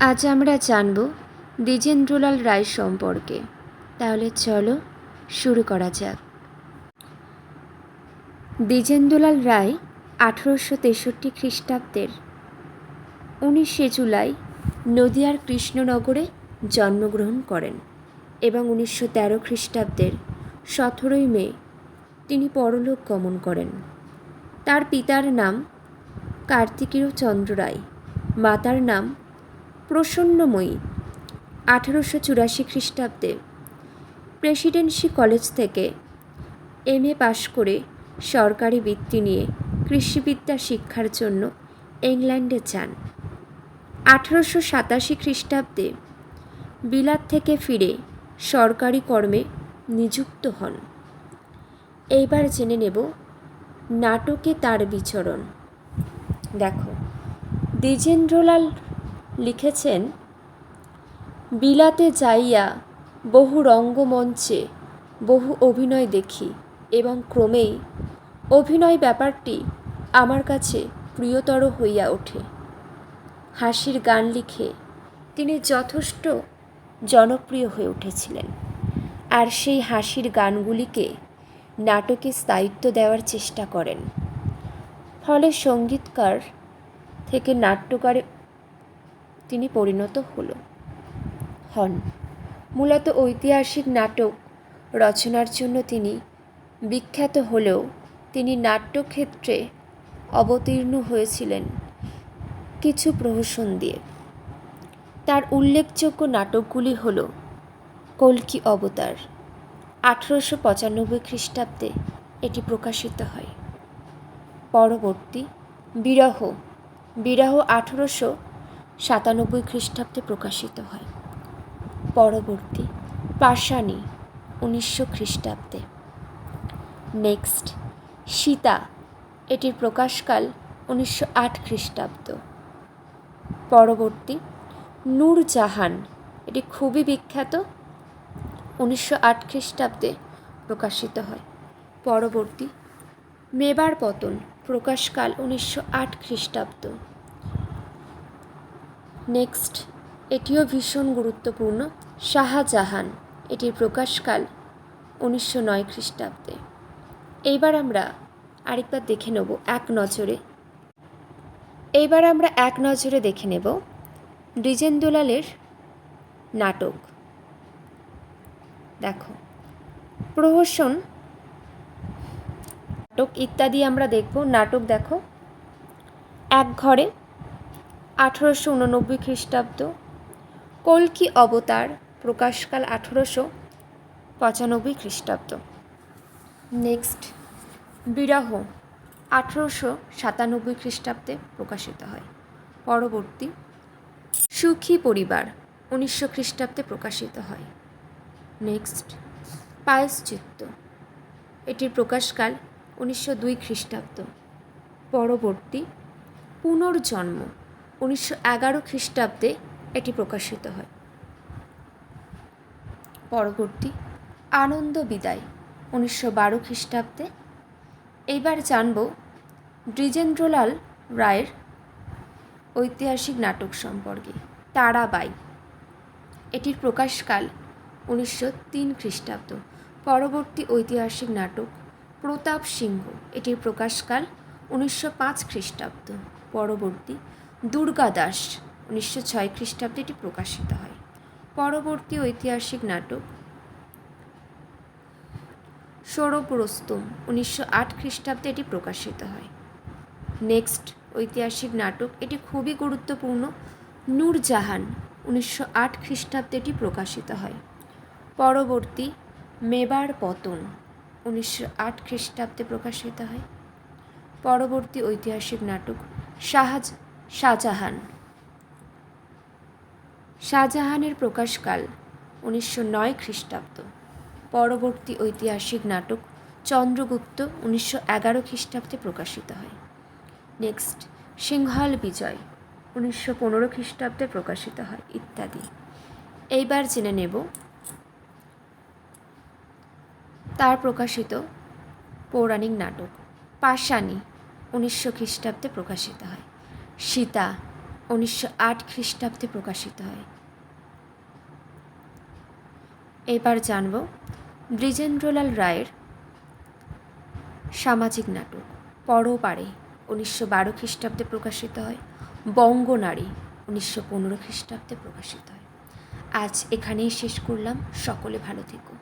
আজ আমরা জানব দ্বিজেন্দ্রলাল রায় সম্পর্কে। তাহলে চলো শুরু করা যাক। দ্বিজেন্দ্রলাল রায় আঠেরোশো তেষট্টি খ্রিস্টাব্দের উনিশে জুলাই নদিয়ার কৃষ্ণনগরে জন্মগ্রহণ করেন এবং উনিশশো তেরো খ্রিস্টাব্দের সতেরোই মে তিনি পরলোক গমন করেন। তার পিতার নাম কার্তিকেয় চন্দ্র রায়, মাতার নাম প্রসন্নময়ী, আঠেরোশো চুরাশি খ্রিস্টাব্দে প্রেসিডেন্সি কলেজ থেকে এম এ পাশ করে সরকারি বৃত্তি নিয়ে কৃষিবিদ্যা শিক্ষার জন্য ইংল্যান্ডে যান। আঠারোশো সাতাশি খ্রিস্টাব্দে বিলাত থেকে ফিরে সরকারি কর্মে নিযুক্ত হন। এইবার জেনে নেব নাটকে তার বিচরণ। দেখো, দ্বিজেন্দ্রলাল লিখেছেন, বিলাতে যাইয়া বহু রঙ্গমঞ্চে বহু অভিনয় দেখি এবং ক্রমেই অভিনয় ব্যাপারটি আমার কাছে প্রিয়তর হইয়া ওঠে। হাসির গান লিখে তিনি যথেষ্ট জনপ্রিয় হয়ে উঠেছিলেন। আর সেই হাসির গানগুলিকে নাটকে স্থায়িত্ব দেওয়ার চেষ্টা করেন। ফলে সঙ্গীতকার থেকে নাট্যকারে তিনি পরিণত হল। হন। মূলত ঐতিহাসিক নাটক রচনার জন্য তিনি বিখ্যাত হলেও তিনি নাট্যক্ষেত্রে অবতীর্ণ হয়েছিলেন কিছু প্রহসন দিয়ে। তার উল্লেখযোগ্য নাটকগুলি হল কল্কি অবতার, আঠেরোশো পঁচানব্বই খ্রিস্টাব্দে এটি প্রকাশিত হয়। পরবর্তী বিরহ বিরহ আঠেরোশো সাতানব্বই খ্রিস্টাব্দে প্রকাশিত হয়। পরবর্তী, পাষাণী, উনিশশো খ্রিস্টাব্দে। নেক্সট, সীতা, এটির প্রকাশকাল উনিশশো আট খ্রিস্টাব্দ। পরবর্তী, নূরজাহান, এটি খুবই বিখ্যাত, উনিশশো আট খ্রিস্টাব্দে প্রকাশিত হয়। পরবর্তী, মেবার পতন, প্রকাশকাল উনিশশো আট খ্রিস্টাব্দ। নেক্সট এটিও ভীষণ গুরুত্বপূর্ণ, শাহজাহান, এটির প্রকাশকাল উনিশশো নয় খ্রিস্টাব্দে। এইবার আমরা আরেকবার দেখে নেব এক নজরে। এইবার আমরা এক নজরে দেখে নেব দ্বিজেন্দ্রলালের নাটক। দেখো, প্রহসন, নাটক ইত্যাদি আমরা দেখব। নাটক দেখো, এক ঘরে আঠেরোশো উননব্বই খ্রিস্টাব্দ। কল্কি অবতার? প্রকাশকাল আঠেরোশো পঁচানব্বই খ্রিস্টাব্দ। নেক্সট, বিরাহ, আঠেরোশো সাতানব্বই খ্রিস্টাব্দে প্রকাশিত হয়। পরবর্তী, সুখী পরিবার, উনিশশো খ্রিস্টাব্দে প্রকাশিত হয়। নেক্সট, পায়শ্চিত্ত, এটির প্রকাশকাল উনিশশো দুই খ্রিস্টাব্দ। পরবর্তী, পুনর্জন্ম উনিশশো এগারো খ্রিস্টাব্দে এটি প্রকাশিত হয়। পরবর্তী আনন্দ বিদায়, উনিশশো বারো খ্রিস্টাব্দে। এইবার জানব দ্বিজেন্দ্রলাল রায়ের ঐতিহাসিক নাটক সম্পর্কে। তারাবাই এটির প্রকাশকাল উনিশশো তিন খ্রিস্টাব্দ। পরবর্তী ঐতিহাসিক নাটক প্রতাপ সিংহ, এটির প্রকাশকাল উনিশশো পাঁচ খ্রিস্টাব্দ। পরবর্তী দুর্গাদাস উনিশশো ছয় খ্রিস্টাব্দে এটি প্রকাশিত হয়। পরবর্তী ঐতিহাসিক নাটক সৌরপুরস্তম উনিশশো আট খ্রিস্টাব্দে এটি প্রকাশিত হয়। নেক্সট ঐতিহাসিক নাটক এটি খুবই গুরুত্বপূর্ণ নূরজাহান উনিশশো আট খ্রিস্টাব্দে এটি প্রকাশিত হয়। পরবর্তী মেবার পতন উনিশশো আট খ্রিস্টাব্দে প্রকাশিত হয়। পরবর্তী ঐতিহাসিক নাটক শাহজ শাহজাহান। শাহজাহানের প্রকাশকাল উনিশশো নয় খ্রিস্টাব্দ। পরবর্তী ঐতিহাসিক নাটক চন্দ্রগুপ্ত উনিশশো এগারো খ্রিস্টাব্দে প্রকাশিত হয়। নেক্সট, সিংহল বিজয় উনিশশো পনেরো খ্রিস্টাব্দে প্রকাশিত হয়, ইত্যাদি। এইবার জেনে নেব তার প্রকাশিত পৌরাণিক নাটক পাষাণী উনিশশো খ্রিস্টাব্দে প্রকাশিত হয়। সীতা উনিশশো আট খ্রিস্টাব্দে প্রকাশিত হয়। এবার জানব ব্রিজেন্দ্রলাল রায়ের সামাজিক নাটক। পরপারে উনিশশো বারো খ্রিস্টাব্দে প্রকাশিত হয় বঙ্গনারী উনিশশো পনেরো খ্রিস্টাব্দে প্রকাশিত হয়। আজ এখানেই শেষ করলাম, সকলে ভালো থেকো।